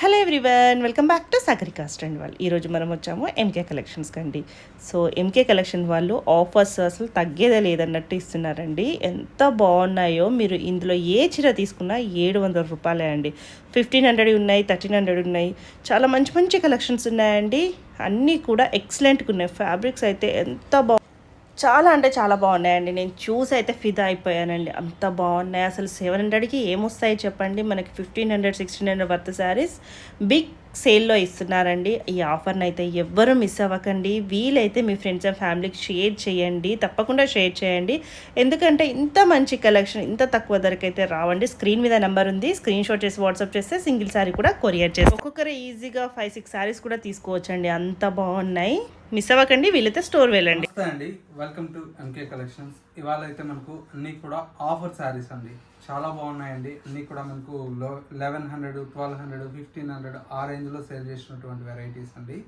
Hello everyone welcome back to Sagarika and వాళ్ళు ఈరోజు మనం వచ్చాము ఎంకే కలెక్షన్స్కి అండి సో ఎంకే కలెక్షన్ వాళ్ళు ఆఫర్స్ అసలు తగ్గేదే లేదన్నట్టు ఇస్తున్నారండి. ఎంత బాగున్నాయో మీరు ఇందులో ఏ చీర తీసుకున్నా ఏడు వందల రూపాయలే అండి. ఫిఫ్టీన్ హండ్రెడ్ ఉన్నాయి థర్టీన్ హండ్రెడ్ ఉన్నాయి. చాలా మంచి మంచి కలెక్షన్స్ ఉన్నాయండి. అన్నీ కూడా ఎక్సలెంట్గా ఉన్నాయి. ఫ్యాబ్రిక్స్ అయితే ఎంత బాగు చాలా అంటే చాలా బాగున్నాయండి. నేను చూసి అయితే ఫిదా అయిపోయానండి. అంత బాగున్నాయి. అసలు సెవెన్ హండ్రెడ్కి ఏమొస్తాయి చెప్పండి. మనకి fifteen hundred sixteen hundred worth saris big సేల్లో ఇస్తున్నారండి. ఈ ఆఫర్ని అయితే ఎవ్వరూ మిస్ అవ్వకండి. వీలైతే మీ ఫ్రెండ్స్ అండ్ ఫ్యామిలీకి షేర్ చేయండి. తప్పకుండా షేర్ చేయండి. ఎందుకంటే ఇంత మంచి కలెక్షన్ ఇంత తక్కువ ధరకైతే రావండి. స్క్రీన్ మీద నెంబర్ ఉంది. స్క్రీన్ షాట్ చేసి వాట్సాప్ చేస్తే సింగిల్ శారీ కూడా కొరియర్ చేసి ఒక్కొక్కరు ఈజీగా ఫైవ్ సిక్స్ శారీస్ కూడా తీసుకోవచ్చండి. అంత బాగున్నాయి. మిస్ అవ్వకండి వీలైతే స్టోర్ వెళ్ళండి. అండి వెల్కమ్ టు ఎంకే కలెక్షన్స్ ఇవాళ అయితే మనకు అన్ని కూడా ఆఫర్ శారీస్ అండి. చాలా బాగున్నాయండి. అన్ని కూడా మనకు eleven hundred twelve hundred fifteen hundred ఆ రేంజ్లో సేల్ చేసినటువంటి వెరైటీస్ అండి.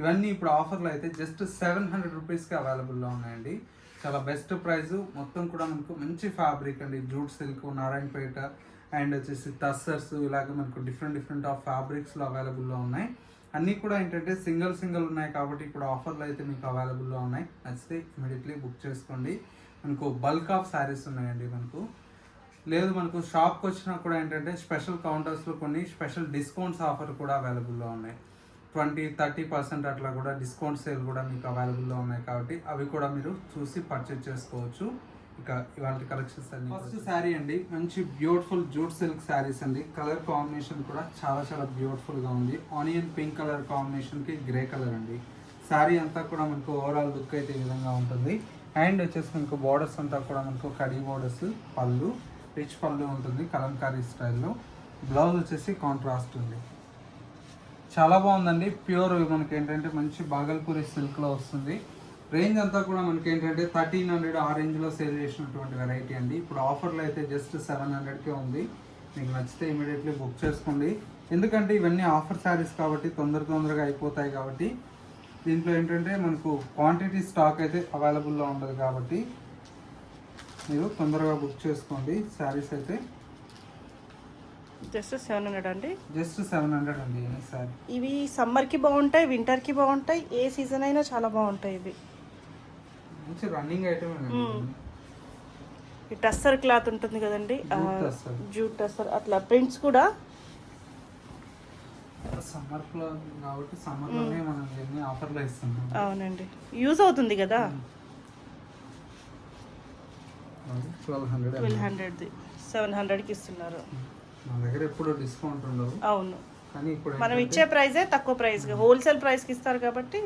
ఇవన్నీ ఇప్పుడు ఆఫర్లో అయితే జస్ట్ సెవెన్ హండ్రెడ్ రూపీస్కి అవైలబుల్లో ఉన్నాయండి. చాలా బెస్ట్ ప్రైస్ మొత్తం కూడా మనకు మంచి ఫ్యాబ్రిక్ అండి. జూట్ సిల్క్ నారాయణపేట అండ్ వచ్చేసి టస్సర్స్ ఇలాగ మనకు డిఫరెంట్ డిఫరెంట్ ఆఫ్ ఫ్యాబ్రిక్స్లో అవైలబుల్లో ఉన్నాయి. అన్నీ కూడా ఏంటంటే సింగిల్ సింగిల్ ఉన్నాయి కాబట్టి ఇప్పుడు ఆఫర్లు అయితే మీకు అవైలబుల్లో ఉన్నాయి. నచ్చితే ఇమీడియట్లీ బుక్ చేసుకోండి. మనకు బల్క్ ఆఫ్ శారీస్ ఉన్నాయండి మనకు. లేదు మనకు షాప్కి వచ్చినా కూడా ఏంటంటే స్పెషల్ కౌంటర్స్లో కొన్ని స్పెషల్ డిస్కౌంట్స్ ఆఫర్ కూడా అవైలబుల్లో ఉన్నాయి. ట్వంటీ థర్టీ పర్సెంట్ అట్లా కూడా డిస్కౌంట్ సేల్ కూడా మీకు అవైలబుల్లో ఉన్నాయి కాబట్టి అవి కూడా మీరు చూసి పర్చేజ్ చేసుకోవచ్చు. ఇక ఇవాళ కలెక్షన్స్ అన్ని ఫస్ట్ శారీ అండి. మంచి బ్యూటిఫుల్ జూట్ సిల్క్ శారీస్ అండి. కలర్ కాంబినేషన్ కూడా చాలా చాలా బ్యూటిఫుల్గా ఉంది. ఆనియన్ పింక్ కలర్ కాంబినేషన్కి గ్రే కలర్ అండి. శారీ అంతా కూడా మనకు ఓవరాల్ లుక్ అయితే ఈ విధంగా ఉంటుంది. అండ్ వచ్చేసి మనకు బార్డర్స్ అంతా కూడా మనకు కడి బార్డర్స్ పళ్ళు రిచ్ పళ్ళు ఉంటుంది కలంకారీ స్టైల్లో బ్లౌజ్ వచ్చేసి కాంట్రాస్ట్ ఉంది. చాలా బాగుందండి. ప్యూర్ మనకి ఏంటంటే మంచి బాగల్పూరి సిల్క్లో వస్తుంది. రేంజ్ అంతా కూడా మనకి ఏంటంటే థర్టీన్ హండ్రెడ్ ఆ రేంజ్లో సేల్ చేసినటువంటి వెరైటీ అండి. ఇప్పుడు ఆఫర్లో అయితే జస్ట్ సెవెన్ హండ్రెడ్కే ఉంది. మీకు నచ్చితే ఇమీడియట్లీ బుక్ చేసుకోండి. ఎందుకంటే ఇవన్నీ ఆఫర్ శారీస్ కాబట్టి తొందర తొందరగా అయిపోతాయి కాబట్టి దీంట్లో ఏంటంటే మనకు క్వాంటిటీ స్టాక్ అయితే అవైలబుల్లో ఉండదు కాబట్టి మీరు తొందరగా బుక్ చేసుకోండి శారీస్ అయితే. జస్ట్ సెవెన్ హండ్రెడ్ అండి? జస్ట్ సెవెన్ హండ్రెడ్ అండి ఇవి సమ్మర్కి బాగుంటాయి వింటర్కి బాగుంటాయి ఏ సీజన్ అయినా చాలా బాగుంటాయి ఇవి. మంచి రన్నింగ్ ఐటమ్ ఈ టస్సర్ క్లాత్ ఉంటుంది కదండి. జూట్ టస్సర్. అట్లా ప్రింట్స్ కూడా? సమ్మర్లో కాబట్టి సమ్మర్లోనే మనం ఎన్ని ఆఫర్లు ఇస్తున్నాం. అవునండి. యూజ్ అవుతుంది కదా? ట్వెల్వ్ హండ్రెడ్ సెవెన్ హండ్రెడ్కి ఇస్తున్నారు. మా దగ్గర ఎప్పుడు డిస్కౌంట్ ఉండవు. అవును. కానీ ఇప్పుడు మనం ఇచ్చే ప్రైజే తక్కువ ప్రైస్కి హోల్సేల్ ప్రైస్కి ఇస్తారు కాబట్టి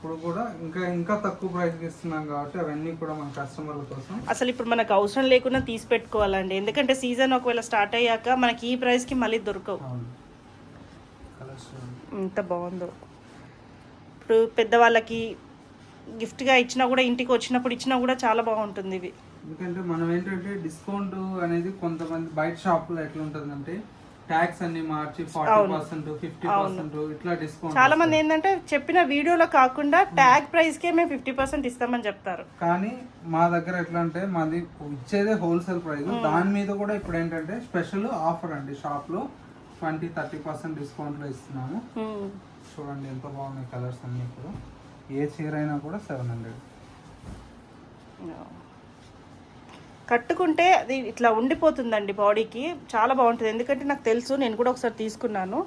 ఇప్పుడు కూడా ఇంకా ఇంకా తక్కువ ప్రైస్ ఇస్తున్నాం కాబట్టి అవన్నీ కూడా మన కస్టమర్ల కోసం. అసలు ఇప్పుడు మనకు అవసరం లేకుండా తీసి పెట్టుకోవాలండి. ఎందుకంటే సీజన్ ఒకవేళ స్టార్ట్ అయ్యాక మనకి ఈ ప్రైస్కి మళ్ళీ దొరకవు. ఎంత బాగుందో. ఇప్పుడు పెద్దవాళ్ళకి గిఫ్ట్గా ఇచ్చినా కూడా ఇంటికి వచ్చినప్పుడు ఇచ్చినా కూడా చాలా బాగుంటుంది ఇవి. ఎందుకంటే మనం ఏంటంటే డిస్కౌంట్ అనేది కొంతమంది బయట షాప్లో ఎట్లా ఉంటుందంటే ట్యాక్స్ అన్ని మార్చి ఫార్టీ. పర్సెంట్ ఫిఫ్టీ పర్సెంట్ ఇట్లా డిస్కౌంట్ చాలా మంది ఏంటంటే చెప్పిన వీడియోలో కాకుండా ట్యాగ్ ప్రైస్కే మేము ఫిఫ్టీ పర్సెంట్ ఇస్తామని చెప్తారు. కానీ మా దగ్గర ఎట్లా అంటే మాది ఇచ్చేదే హోల్సేల్ ప్రైస్ దాని మీద కూడా ఇప్పుడు ఏంటంటే స్పెషల్ ఆఫర్ అండి. షాప్లో ట్వంటీ థర్టీ పర్సెంట్ డిస్కౌంట్లో ఇస్తున్నాము. Hmm. చూడండి ఎంత బాగున్నాయి కలర్స్ అన్ని ఇప్పుడు. ఏ చీర అయినా కూడా సెవెన్ హండ్రెడ్ కట్టుకుంటే అది ఇట్లా ఉండిపోతుందండి బాడీకి. చాలా బాగుంటుంది. ఎందుకంటే నాకు తెలుసు నేను కూడా ఒకసారి తీసుకున్నాను.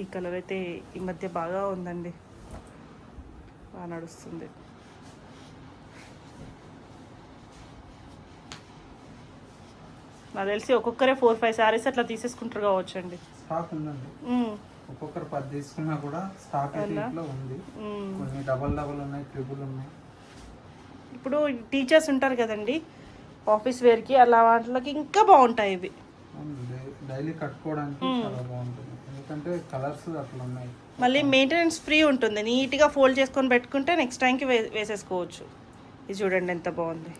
ఈ కలర్ అయితే ఈ మధ్య బాగా ఉందండి. బాగా నడుస్తుంది. నాకు తెలిసి ఒక్కొక్కరే ఫోర్ ఫైవ్ శారీస్ అట్లా తీసేసుకుంటారు కావచ్చు అండి స్టాక్ ఉందండి. ఒక్కొక్కరు పది తీసుకున్నా కూడా స్టాక్ అయితే? ఇంట్లో ఉంది. కొన్ని డబల్ డబల్ ఉన్నాయి ట్రిపుల్ ఉన్నాయి. ఇప్పుడు టీచర్స్ ఉంటారు కదండి ఆఫీస్ వేర్కి అలా వాటికి ఇంకా బాగుంటాయి ఇవి. డైలీ కట్టుకోవడానికి చాలా బాగుంటుంది. ఎందుకంటే కలర్స్ అట్లా ఉన్నాయి. మళ్ళీ మెయింటెనెన్స్ ఫ్రీ ఉంటుంది. నీట్గా ఫోల్డ్ చేసుకొని పెట్టుకుంటే నెక్స్ట్ టైంకి వే వేసేసుకోవచ్చు. ఇది చూడండి ఎంత బాగుంది.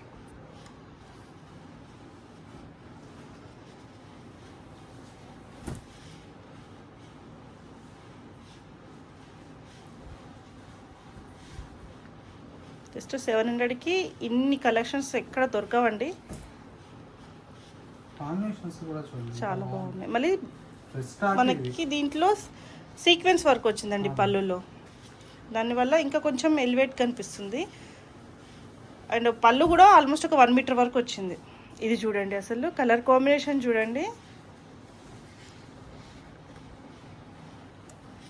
జస్ట్ సెవెన్ హండ్రెడ్కి ఇన్ని కలెక్షన్స్ ఎక్కడ దొరకవండి. చాలా బాగున్నాయి. మళ్ళీ. మనకి దీంట్లో సీక్వెన్స్ వర్క్ వచ్చిందండి పళ్ళులో. దానివల్ల ఇంకా కొంచెం ఎలివేట్ కనిపిస్తుంది. అండ్ పళ్ళు కూడా ఆల్మోస్ట్ ఒక వన్ మీటర్ వరకు వచ్చింది. ఇది చూడండి అసలు. కలర్ కాంబినేషన్ చూడండి.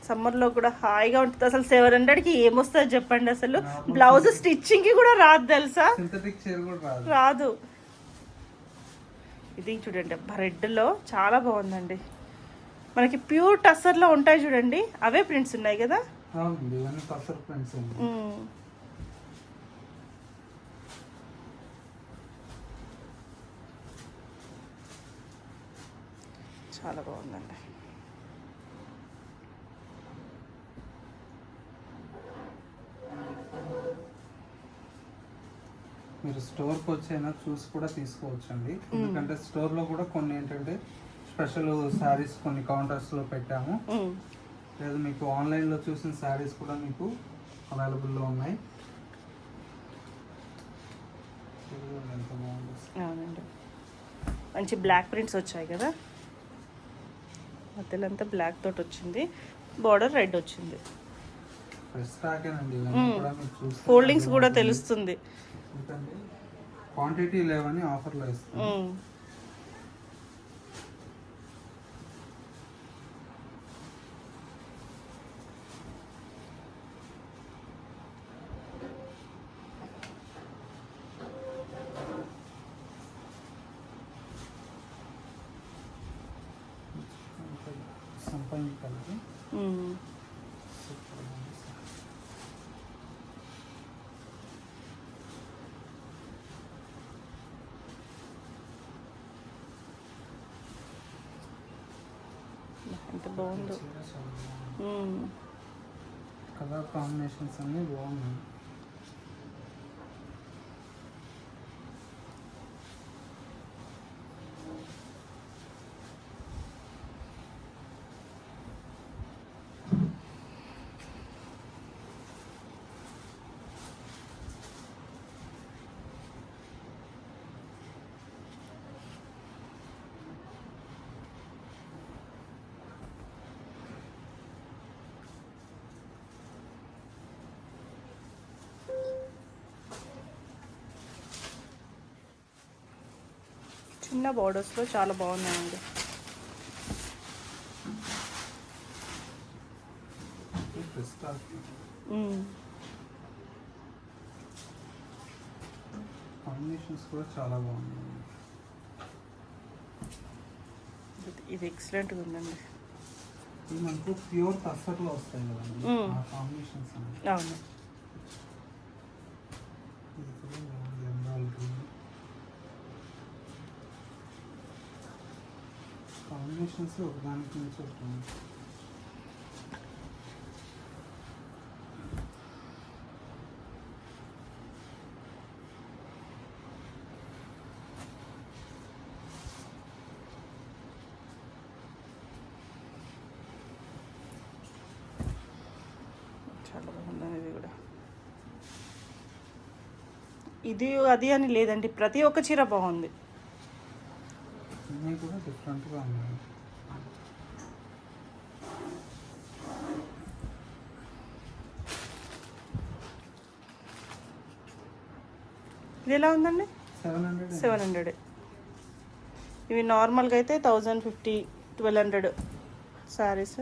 సమ్మర్లో కూడా హాయిగా ఉంటుంది. అసలు సెవెన్ హండ్రెడ్కి ఏమొస్తుంది చెప్పండి అసలు? బ్లౌజ్ స్టిచ్చింగ్కి కూడా రాదు తెలుసా? రాదు. ఇది చూడండి రెడ్లో చాలా బాగుందండి. మనకి ప్యూర్ టస్సర్లో ఉంటాయి చూడండి. అవే ప్రింట్స్ ఉన్నాయి కదా. చాలా బాగుందండి. మీరు స్టోర్కి వచ్చైనా చూసి కూడా తీసుకోవచ్చు అండి ఎందుకంటే స్టోర్లో కూడా కొన్ని ఏంటంటే స్పెషల్ శారీస్ కొన్ని కౌంటర్స్లో పెట్టాము. లేదా మీకు ఆన్లైన్లో చూసిన శారీస్ కూడా మీకు అవైలబుల్లో ఉన్నాయి. అవునండి. మంచి బ్లాక్ ప్రింట్స్ వచ్చాయి కదా? మధ్యలో అంతా బ్లాక్ తోటి వచ్చింది. బార్డర్ రెడ్ వచ్చింది. ఫోల్డింగ్స్ కూడా తెలుస్తుంది. క్వాంటిటీ లేవని ఆఫర్లో ఇస్తాం మ్మ్. సంపంగి కలిపి మ్మ్. సూపర్ ఉంది సార్. ఎంత బాగుందో బాగుంది. కలర్ కాంబినేషన్స్ అన్నీ బాగున్నాయి చిన్న బార్డర్స్లో చాలా బాగున్నాయండి. కాంబినేషన్స్ కూడా చాలా బాగున్నాయి ఇది- ఇది ఎక్సలెంట్గా ఉందండి. ఇది మనకు ప్యూర్ తస్సర్లో వస్తాయి కదండి. మ్మ్. ఆ కాంబినేషన్స్ అన్ని. అవును ఇది కూడా బాగుంది embroidery. కాంబినేషన్స్ ఒకదానికి నుంచి ఒకటి ఇది కూడా ఇది అది అని లేదండి. ప్రతి ఒక్క చీర బాగుంది. కూడా డిఫరెంట్గా ఉన్నాయి ఇది ఎలా ఉందండి? సెవెన్ హండ్రెడ్ ఇవి నార్మల్గా అయితే thousand fifty twelve hundred saris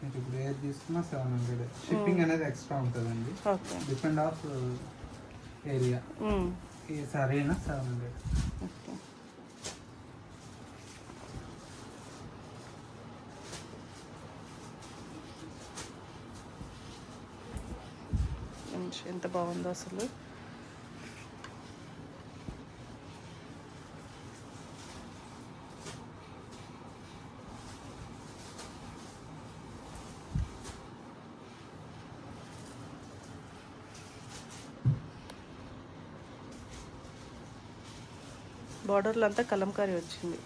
మీకు ఇప్పుడు ఏది తీసుకున్నా సెవెన్ హండ్రెడ్. షిప్పింగ్ అనేది ఎక్స్ట్రా ఉంటుందండి. డిపెండ్ ఆఫ్ ఏరియా మ్మ్. ఈ సారీ అయినా సెవెన్ హండ్రెడ్ ఓకే మంచి ఎంత బాగుందో అసలు. బార్డర్లో అంతా కలంకారీ వచ్చింది.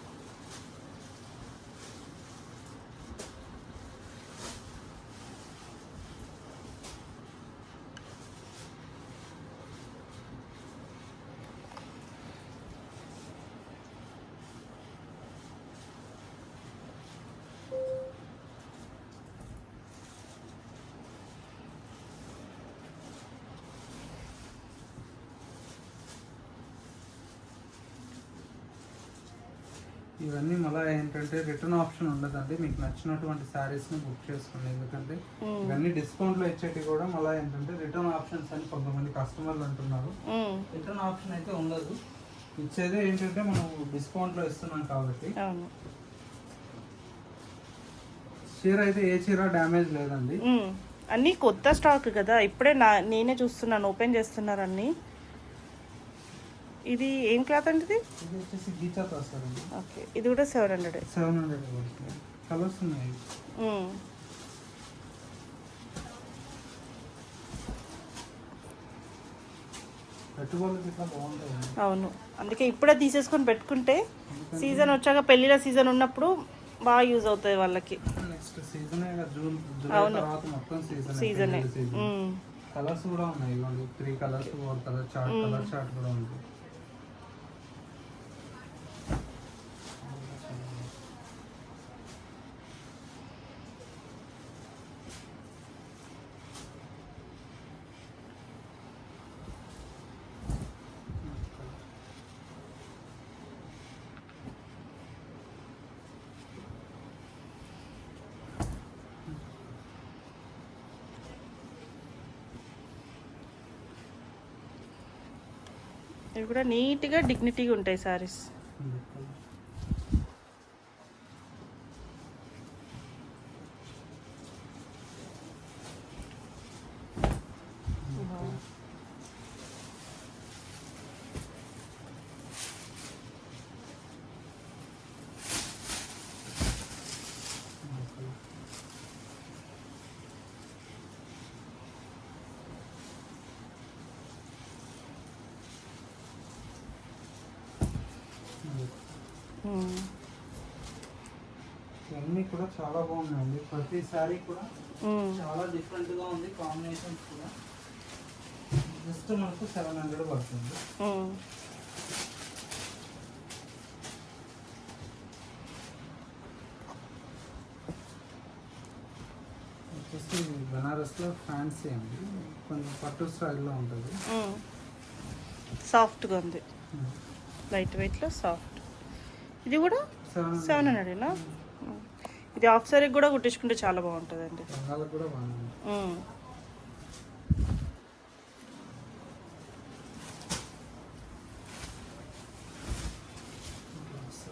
ఇవన్నీ మళ్ళీ ఏంటంటే రిటర్న్ ఆప్షన్ ఉండదండి. మీకు నచ్చినటువంటి శారీస్ని బుక్ చేసుకోండి. ఎందుకంటే ఇవన్నీ డిస్కౌంట్లో ఇచ్చేటి కూడా మళ్ళీ ఏంటంటే రిటర్న్ ఆప్షన్స్ అని కొంతమంది కస్టమర్లు అంటున్నారు. రిటర్న్ ఆప్షన్ అయితే ఉండదు. ఇచ్చేదే ఏంటంటే మనం డిస్కౌంట్లో ఇస్తున్నాం కాబట్టి. చీర అయితే ఏ చీర డ్యామేజ్ లేదండి. అన్నీ కొత్త స్టాక్ కదా. ఇప్పుడే నా నేనే చూస్తున్నాను. ఓపెన్ చేస్తున్నారు అన్నీ. ఇది ఏం క్లాత్ అండి ఇది? వచ్చేసి వస్తారండి ఓకే. ఇది కూడా seven hundred seven hundred colours ఉన్నాయి. అవును. అందుకే ఇప్పుడే తీసేసుకొని పెట్టుకుంటే సీజన్ వచ్చాక పెళ్ళిళ్ళ సీజన్ ఉన్నప్పుడు బాగా యూజ్ అవుతుంది వాళ్ళకి. అవును. సీజన్ కలర్స్ కూడా ఉన్నాయి three colours four colour chart colour chart కూడా ఉంది. ఇవి కూడా నీట్గా డిగ్నిటీగా ఉంటాయి సారీస్ ఇవన్నీ కూడా చాలా బాగున్నాయండి. ప్రతి శారీ కూడా చాలా డిఫరెంట్గా ఉంది కాంబినేషన్స్ కూడా. జస్ట్ మనకు సెవెన్ హండ్రెడ్ పడుతుంది. వచ్చేసి బనారస్లో ఫ్యాన్సీ అండి. కొంచెం పట్టు స్టైల్లో ఉంటుంది. సాఫ్ట్గా ఉంది. లైట్ వెయిట్లో సాఫ్ట్ ఇది కూడా సెవెన్ సెవెన్ హండ్రెడేనా ఇది ఆఫ్ సారీ కూడా కుట్టించుకుంటే చాలా బాగుంటుందండి. రంగాలకు కూడా బాగుంది ఉమ్.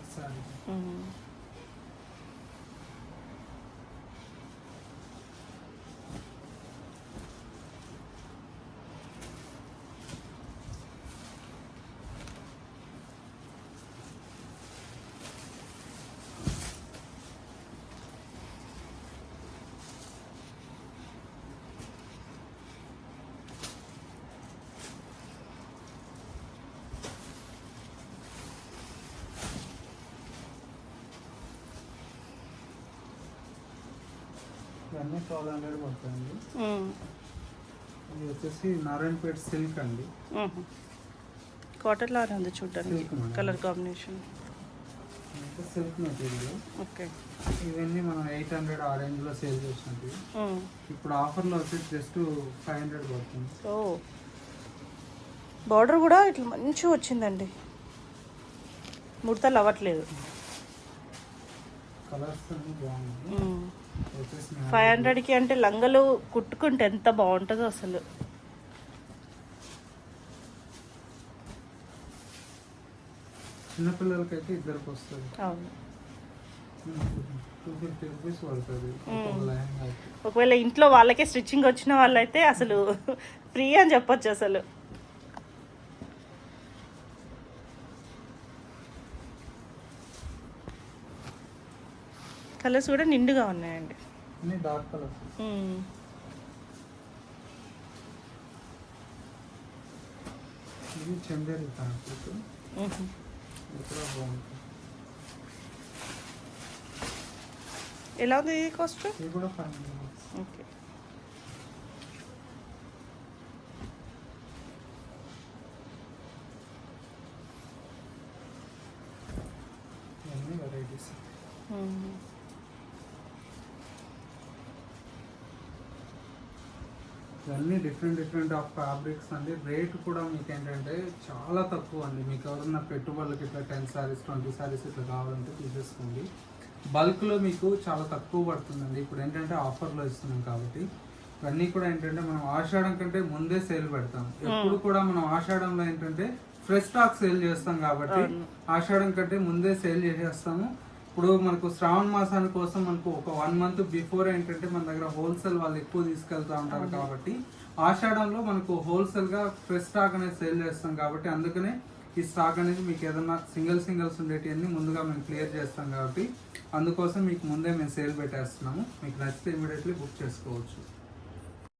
శారీ ఉమ్. ఇవన్నీ ట్వెల్వ్ హండ్రెడ్ పడుతుంది ఉమ్. ఇది వచ్చేసి నారాయణపేట సిల్క్ అండి. కాటన్ లానే ఉంది చూడడానికి. Colour combination. Silk material. Okay. ఇవన్నీ మనం ఎయిట్ హండ్రెడ్ ఆ రేంజ్లో సేల్ చేసినట్టు. ఇప్పుడు ఆఫర్లో వచ్చేసి జస్ట్ ఫైవ్ హండ్రెడ్ పడుతుంది. ఓ. బార్డర్ కూడా ఇట్లా మంచిగా వచ్చిందండి. ముడతలు అవ్వట్లేదు. కలర్స్ అన్ని బాగున్నాయి. ఫైవ్ హండ్రెడ్కి అంటే లంగలు కుట్టుకుంటే ఎంత బాగుంటుందో అసలు. చిన్నపిల్లలకైతే ఇద్దరికి వస్తుంది అవును ఒకవేళ ఇంట్లో వాళ్ళకే స్టిచ్చింగ్ వచ్చిన వాళ్ళైతే అసలు ఫ్రీ అని చెప్పొచ్చు అసలు. కలర్స్ కూడా నిండుగా ఉన్నాయండి. అన్ని డార్క్ కలర్స్. మ్మ్. ఇది చందేరి ఫ్యాబ్రిక్ మ్మ్. ఇది కూడా బాగుంటుంది ఎలా ఉంది ఇది కాస్ట్ ఇది కూడా ఫైవ్ హండ్రెడ్ ఓకే ఇవన్నీ వెరైటీస్ మ్మ్. ఇవన్నీ డిఫరెంట్ డిఫరెంట్ ఆఫ్ ఫ్యాబ్రిక్స్ అండి. రేట్ కూడా మీకు ఏంటంటే చాలా తక్కువ అండి. మీకు ఎవరన్నా పెట్టుబడులకి ఇట్లా టెన్ సారీస్ ట్వంటీ సారీస్ ఇట్లా కావాలంటే తీసేసుకోండి. బల్క్లో మీకు చాలా తక్కువ పడుతుందండి. ఇప్పుడు ఏంటంటే ఆఫర్లో ఇస్తున్నాం కాబట్టి. ఇవన్నీ కూడా ఏంటంటే మనం ఆషాఢం కంటే ముందే సేల్ పెడతాం. ఎప్పుడు కూడా మనం ఆషాఢంలో ఏంటంటే ఫ్రెష్ స్టాక్ సేల్ చేస్తాం కాబట్టి ఆషాఢం కంటే ముందే సేల్ చేసేస్తాము. ఇప్పుడు మనకు శ్రావణ మాసాని కోసం మనకు ఒక వన్ మంత్ బిఫోర్ ఏంటంటే మన దగ్గర హోల్సేల్ వాళ్ళు ఎక్కువ తీసుకెళ్తా ఉంటారు కాబట్టి ఆషాఢంలో మనకు హోల్సేల్గా ఫ్రెష్ స్టాక్ అనేది సేల్ చేస్తాం కాబట్టి అందుకనే ఈ స్టాక్ అనేది మీకు ఏదైనా సింగిల్ సింగిల్స్ ఉండేటివన్నీ ముందుగా మేము క్లియర్ చేస్తాం కాబట్టి అందుకోసం మీకు ముందే మేము సేల్ పెట్టేస్తున్నాము. మీకు నచ్చితే ఇమీడియట్లీ బుక్ చేసుకోవచ్చు.